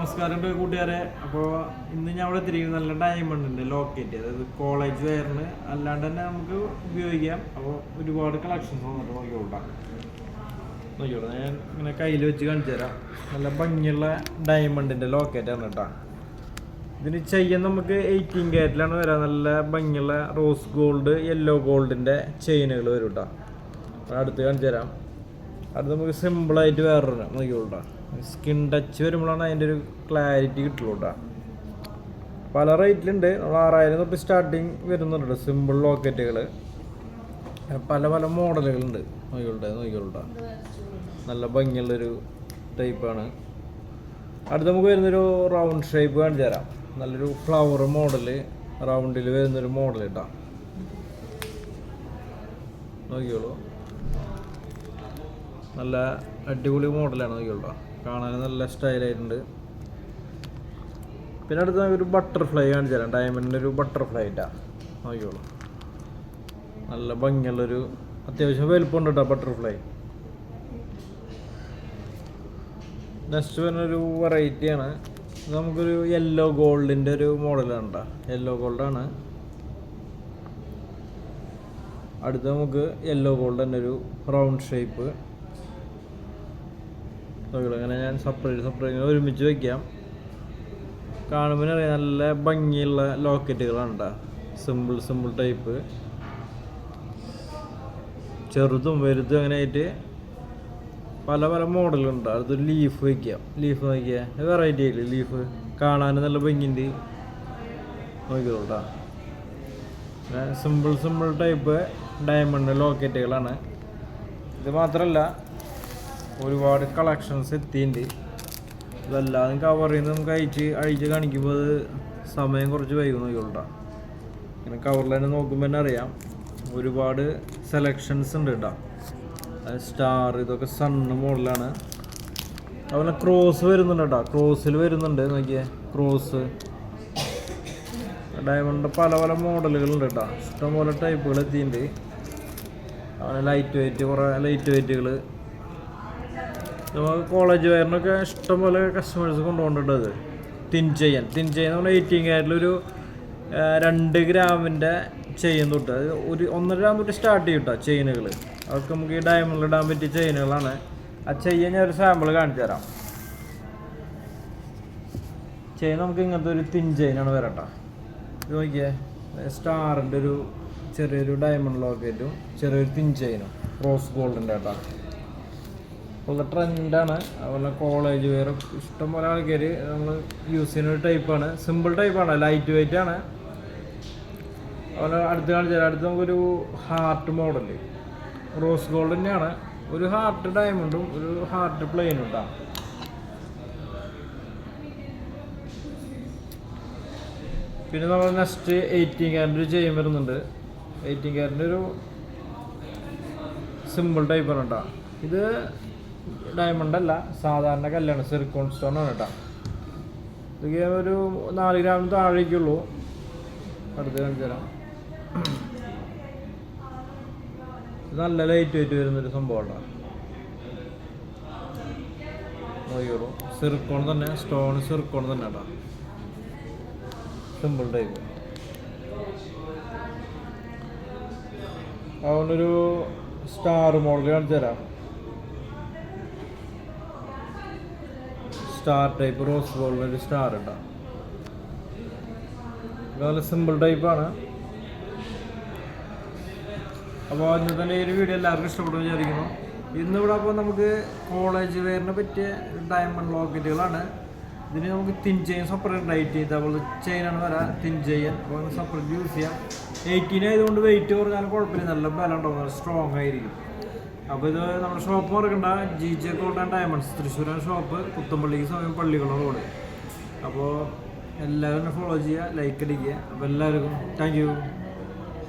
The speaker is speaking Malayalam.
നമസ്കാരം കൂട്ടുകാരെ. അപ്പോൾ ഇന്ന് ഞാൻ ഇവിടെ തിരികെ നല്ല ഡയമണ്ട് ഉണ്ട് ലോക്കറ്റ് അതായത് കോളേജ് വെയറിന് അല്ലാണ്ട് തന്നെ നമുക്ക് ഉപയോഗിക്കാം. അപ്പോൾ ഒരുപാട് കളക്ഷൻസ് വന്നിട്ട് നോക്കിയോട്ടാ നോക്കിയോളൂ ഞാൻ ഇങ്ങനെ കയ്യിൽ വെച്ച് കാണിച്ചു തരാം. നല്ല ഭംഗിയുള്ള ഡയമണ്ടിന്റെ ലോക്കറ്റാണ് കേട്ടോ. ഇതിന് ചെയ്യാൻ നമുക്ക് എയ്റ്റീൻ കാരറ്റിലാണ് വരിക നല്ല ഭംഗിയുള്ള റോസ് ഗോൾഡ് യെല്ലോ ഗോൾഡിന്റെ ചെയിനുകൾ വരും കേട്ടോ. അടുത്ത് കാണിച്ചു തരാം. അടുത്ത് നമുക്ക് സിമ്പിളായിട്ട് വേറൊരു നോക്കിയോട്ടാ സ്കിൻ ടച്ച് വരുമ്പോഴാണ് അതിന്റെ ഒരു ക്ലാരിറ്റി കിട്ടുള്ളൂ കേട്ടോ പല റേറ്റിലുണ്ട് നമ്മൾ ആറായിരം തൊട്ട് സ്റ്റാർട്ടിങ് വരുന്നുണ്ട് സിമ്പിൾ ലോക്കറ്റുകൾ പല പല മോഡലുകളുണ്ട്. നോക്കിക്കോട്ടെ നോക്കിയോട്ടാ നല്ല ഭംഗിയുള്ളൊരു ടൈപ്പാണ് അടുത്ത് നമുക്ക് വരുന്നൊരു റൗണ്ട് ഷേപ്പ് കാണിച്ചു തരാം. നല്ലൊരു ഫ്ലവർ മോഡൽ റൗണ്ടിൽ വരുന്നൊരു മോഡൽ കേട്ടോ നോക്കിയോളൂ നല്ല അടിപൊളി മോഡലാണ് നോക്കിയോളൂ കാണാൻ നല്ല സ്റ്റൈലായിട്ടുണ്ട്. പിന്നെ അടുത്ത ഒരു ബട്ടർഫ്ലൈ കാണിച്ചു തരാം ഡയമണ്ടിന്റെ ഒരു ബട്ടർഫ്ലൈ ഇട്ടാ നോക്കിയോളൂ നല്ല ഭംഗിയുള്ളൊരു അത്യാവശ്യം വലുപ്പമുണ്ട് കേട്ടോ ബട്ടർഫ്ലൈ നെക്സ്റ്റ് വരുന്നൊരു വെറൈറ്റിയാണ് ഇത് നമുക്കൊരു യെല്ലോ ഗോൾഡിന്റെ ഒരു മോഡലാണ് കേട്ടോ യെല്ലോ ഗോൾഡാണ് അടുത്ത നമുക്ക് യെല്ലോ ഗോൾഡ് തന്നെ ഒരു റൗണ്ട് ഷേപ്പ് നോക്കിയോ അങ്ങനെ ഞാൻ സെപ്പറേറ്റ് സെപ്പറേറ്റ് ഒരുമിച്ച് വെക്കാം. കാണുമ്പോൾ അറിയാം നല്ല ഭംഗിയുള്ള ലോക്കറ്റുകളാണ് കേട്ടോ സിമ്പിൾ സിമ്പിൾ ടൈപ്പ് ചെറുതും വലുതും അങ്ങനെ ആയിട്ട് പല പല മോഡലുണ്ട് അടുത്തൊരു ലീഫ് വയ്ക്കാം ലീഫ് നോക്കിയാൽ വെറൈറ്റി ആയില്ലേ ലീഫ് കാണാൻ നല്ല ഭംഗിയുണ്ട്. നോക്കിയോളൂ കേട്ടോ സിമ്പിൾ സിമ്പിൾ ടൈപ്പ് ഡയമണ്ട് ലോക്കറ്റുകളാണ് ഇത് മാത്രമല്ല ഒരുപാട് കളക്ഷൻസ് എത്തിയിട്ടുണ്ട്. ഇതെല്ലാം കവർ ചെയ്ത് നമുക്ക് അയച്ച് അഴിച്ച് കാണിക്കുമ്പോൾ അത് സമയം കുറച്ച് വൈകുന്നു നോക്കിയോളൂ ഇങ്ങനെ കവറിൽ തന്നെ നോക്കുമ്പോൾ തന്നെ അറിയാം. ഒരുപാട് സെലക്ഷൻസ് ഉണ്ട് കേട്ടോ. സ്റ്റാർ ഇതൊക്കെ സണ്ണ് മോഡലാണ് അതുപോലെ ക്രോസ് വരുന്നുണ്ട് കേട്ടോ. ക്രോസിൽ വരുന്നുണ്ട് നോക്കിയേ. ക്രോസ് ഡയമണ്ട് പല പല മോഡലുകളുണ്ട് കേട്ടോ. ഇഷ്ടംപോലെ ടൈപ്പുകൾ എത്തിയിട്ടുണ്ട്. അതുപോലെ ലൈറ്റ് വെയിറ്റ് കുറേ ലൈറ്റ് വെയിറ്റുകൾ നമുക്ക് കോളേജ് വയറിനൊക്കെ ഇഷ്ടംപോലെ കസ്റ്റമേഴ്സ് കൊണ്ടുപോകുന്നുണ്ട് അത് തിൻ ചെയ്യാൻ തിൻ ചെയ്യാൻ പറഞ്ഞാൽ എയ്റ്റീൻ കാരിലൊരു രണ്ട് ഗ്രാമിന്റെ ചെയിൻ തൊട്ട്. അത് ഒരു ഒന്നര ഗ്രാം തൊട്ട് സ്റ്റാർട്ട് ചെയ്യും കേട്ടോ ചെയിനുകൾ അതൊക്കെ നമുക്ക് ഈ ഡയമണ്ടിൽ ഇടാൻ പറ്റിയ ചെയിനുകളാണ് ആ ചെയിൻ ഞാൻ ഒരു സാമ്പിൾ കാണിച്ചു തരാം. ചെയിൻ നമുക്ക് ഇങ്ങനത്തെ ഒരു തിൻ ചെയിനാണ് വരട്ടോ ഇത് നോക്കിയേ. സ്റ്റാറിന്റെ ഒരു ചെറിയൊരു ഡയമണ്ട് ലോക്കറ്റും ചെറിയൊരു തിൻ ചെയിനും റോസ് ഗോൾഡിന്റെ കേട്ടോ. ഉള്ള ട്രെൻഡാണ് അതുപോലെ കോളേജ് വെയർ ഇഷ്ടംപോലെ ആൾക്കാർ നമ്മൾ യൂസ് ചെയ്യുന്ന ഒരു ടൈപ്പാണ് സിമ്പിൾ ടൈപ്പാണ് ലൈറ്റ് വെയിറ്റ് ആണ്. അതുപോലെ അടുത്ത് കാണിച്ചാൽ അടുത്ത് നമുക്കൊരു ഹാർട്ട് മോഡൽ റോസ് ഗോൾഡ് തന്നെയാണ്. ഒരു ഹാർട്ട് ഡയമണ്ടും ഒരു ഹാർട്ട് പ്ലെയിനും ഉണ്ടാകും പിന്നെ നമ്മൾ നെക്സ്റ്റ് എയ്റ്റീൻ ക്യാരറ്റ് ചെയ്യാൻ വരുന്നുണ്ട്. എയ്റ്റീൻ ക്യാരറ്റിന്റെ ഒരു സിമ്പിൾ ടൈപ്പാണ് കേട്ടോ ഇത് ഡയമണ്ട് അല്ല സാധാരണ കല്ലാണ് സിർക്കോൺ സ്റ്റോൺ ആണ് കേട്ടോ. ഇതൊക്കെ ഒരു നാല് ഗ്രാം താഴേക്കുള്ളൂ. അടുത്ത് കാണിച്ചു തരാം. ഇത് നല്ല ലൈറ്റ് വെയിറ്റ് വരുന്നൊരു സംഭവമാണ് നോക്കിയോളൂ സിർക്കോൺ തന്നെ സ്റ്റോൺ സിർക്കോൺ തന്നെ കേട്ടോ. സിമ്പിൾ ടൈപ്പ് അവനൊരു സ്റ്റാർ മോഡൽ കാണിച്ചു തരാം. സ്റ്റാർ ടൈപ്പ് റോസ് ഗോൾഡിന് ഒരു സ്റ്റാർ ഉണ്ടാവും നല്ല സിമ്പിൾ ടൈപ്പാണ് അപ്പോൾ ഇന്ന് തന്നെ ഒരു വീഡിയോ എല്ലാവർക്കും ഇഷ്ടപ്പെട്ടു വിചാരിക്കുന്നു. ഇന്നിവിടെ അപ്പോൾ നമുക്ക് കോളേജ് വെയറിനെ പറ്റിയ ഡയമണ്ട് ലോക്കറ്റുകളാണ് ഇതിന് നമുക്ക് തിൻ ചെയ്യാൻ സെപ്പറേറ്റ് റൈറ്റ് ചെയ്ത് അതുപോലെ ചെയിനാണ് വരാം. തിൻ ചെയ്യാൻ അപ്പോൾ സെപ്പറേറ്റ് യൂസ് ചെയ്യാം. എയ്റ്റീൻ ആയതുകൊണ്ട് വെയിറ്റ് കുറഞ്ഞാലും കുഴപ്പമില്ല. നല്ല ബലം ഉണ്ടാവും നല്ല സ്ട്രോങ് ആയിരിക്കും. അപ്പോൾ ഇത് നമ്മുടെ ഷോപ്പ് മറക്കണ്ട G J gold and diamonds തൃശ്ശൂരാണ് ഷോപ്പ് പുത്തമ്പള്ളിക്ക് സമയം പള്ളിക്കുളം റോഡ് അപ്പോൾ എല്ലാവരും ഫോളോ ചെയ്യുക ലൈക്ക് അടിക്കുക. അപ്പോൾ എല്ലാവർക്കും താങ്ക്